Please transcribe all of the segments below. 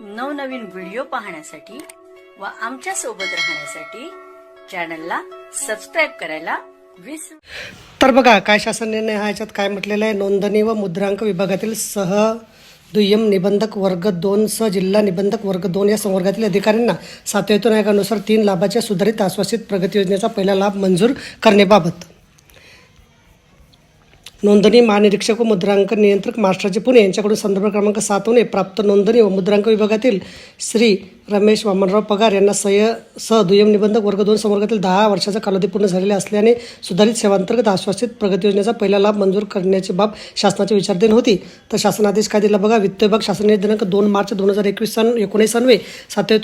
नवनवीन व्हिडिओ पाहण्यासाठी व आमच्यासोबत राहण्यासाठी चॅनलला सबस्क्राईब करायला विसरू तर बघा काय शासन निर्णय हा याच्यात काय म्हटलेलं आहे? नोंदणी व मुद्रांक विभागातील सह दुय्यम निबंधक वर्ग दोन सह जिल्हा निबंधक वर्ग दोन या संवर्गातील अधिकाऱ्यांना सातव्यातून आयोगानुसार तीन लाभाच्या सुधारित आश्वासित प्रगती योजनेचा पहिला लाभ मंजूर करण्याबाबत. नोंदणी महानिरीक्षक व मुद्रांक नियंत्रक महाराष्ट्राचे पुणे यांच्याकडून संदर्भ क्रमांक सातवणे प्राप्त नोंदणी व मुद्रांक विभागातील श्री रमेश वामनराव पगार यांना सय सह दुय्यम निबंधक वर्ग दोन संवर्गातील दहा वर्षाचा कालावधी पूर्ण झालेला असल्याने सुधारित सेवांतर्गत आश्वासित प्रगती योजनेचा पहिला लाभ मंजूर करण्याची बाब शासनाची विचारधीन होती. तर शासनादेश काय दिला बघा? वित्त विभाग शासन दिनांक दोन मार्च दोन हजार एकवीस सन एकोणीस अन्वे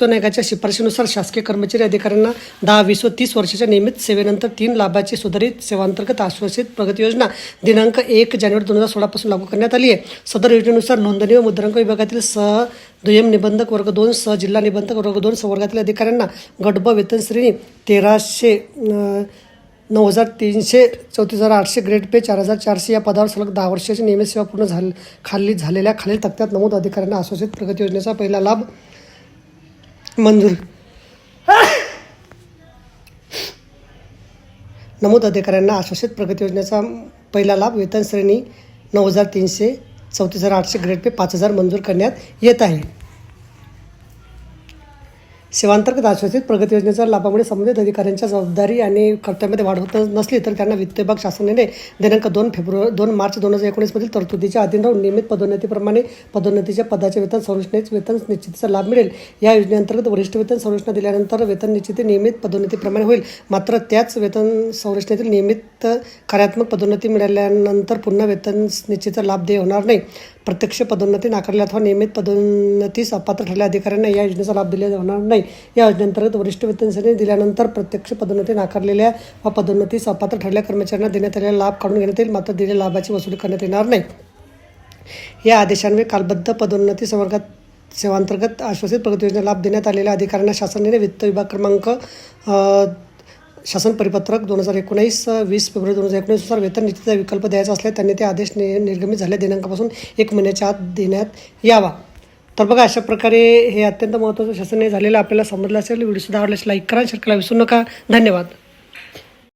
नायकाच्या शिफारशीनुसार शासकीय कर्मचारी अधिकाऱ्यांना दहा वीस व तीस वर्षाच्या नियमित सेवेनंतर तीन लाभाची सुधारित सेवांतर्गत आश्वासित प्रगती योजना दिनांक एक जानेवारी दोन हजार सोळापासून लागू करण्यात आली आहे. सदर योजनेनुसार नोंदणी व मुद्रांक विभागातील सह दुय्यम निबंधक वर्ग दोन सह जिल्हा निबंधक वर्ग दोन संवर्गातील अधिकाऱ्यांना गटब वेतन श्रेणी तेराशे नऊ हजार तीनशे चौतीस हजार आठशे ग्रेड पे चार हजार चारशे या पदावर सलग दहा वर्षाची नियमित सेवा पूर्ण झाल खाली झालेल्या खालील तक्त्यात नमूद अधिकाऱ्यांना आश्वासित प्रगती योजनेचा पहिला लाभ मंजूर. नमूद अधिकाऱ्यांना आश्वासित प्रगती योजनेचा पहिला लाभ वेतन श्रेणी नऊ हजार तीनशे चौतीस हजार आठशे ग्रेड पे पाच हजार मंजूर करण्यात येत आहे. सेवांतर्गत आश्वासित प्रगती योजनेच्या लाभामुळे संबंधित अधिकाऱ्यांच्या जबाबदारी आणि कर्तव्यामध्ये वाढ होत नसली तर त्यांना वित्त विभाग शासनाने दिनांक दोन फेब्रुवारी दोन मार्च दोन हजार एकोणीसमधील तरतुदीच्या अधीन राहून नियमित पदोन्नतीप्रमाणे पदोन्नतीच्या पदाचे वेतन संरचनेच वेतन निश्चितीचा लाभ मिळेल. या योजनेअंतर्गत वरिष्ठ वेतन संरचना दिल्यानंतर वेतन निश्चिती नियमित पदोन्नतीप्रमाणे होईल. मात्र त्याच वेतन संरचनेतील नियमित कार्यात्मक पदोन्नती मिळाल्यानंतर पुन्हा वेतन निश्चित लाभ देय होणार नाही. प्रत्यक्ष पदोन्नती नाकारली अथवा नियमित पदोन्नतीस अपात्र ठरलेल्या अधिकाऱ्यांना या योजनेचा लाभ दिला जाणार नाही. या योजनेअंतर्गत वरिष्ठ वेतन श्रेणी दिल्यानंतर प्रत्यक्ष पदोन्नती नाकारलेल्या व पदोन्नतीस अपात्र ठरलेल्या कर्मचाऱ्यांना देण्यात आलेला लाभ काढून घेण्यात येईल मात्र दिलेल्या लाभाची वसुली करण्यात येणार नाही. या आदेशान्वये कालबद्ध पदोन्नती संवर्गात सेवांतर्गत आश्वासित प्रगती योजना लाभ देण्यात आलेल्या अधिकाऱ्यांना शासनाने वित्त विभाग क्रमांक शासन परिपत्रक दोन हजार एकोणीस वीस फेब्रुवारी दोन हजार एकोणीसनुसार वेतन नीतीचा विकल्प द्यायचा असल्यास त्यांनी ते आदेश नि निर्गमित झाल्या दिनांकापासून एक महिन्याच्या आत देण्यात यावा. तर बघा अशा प्रकारे हे अत्यंत महत्त्वाचं शासन झालेलं आपल्याला समजलं असेल. व्हिडिओ सुद्धा आवडल्यास लाईक करा शेअर करायला विसरू नका. धन्यवाद.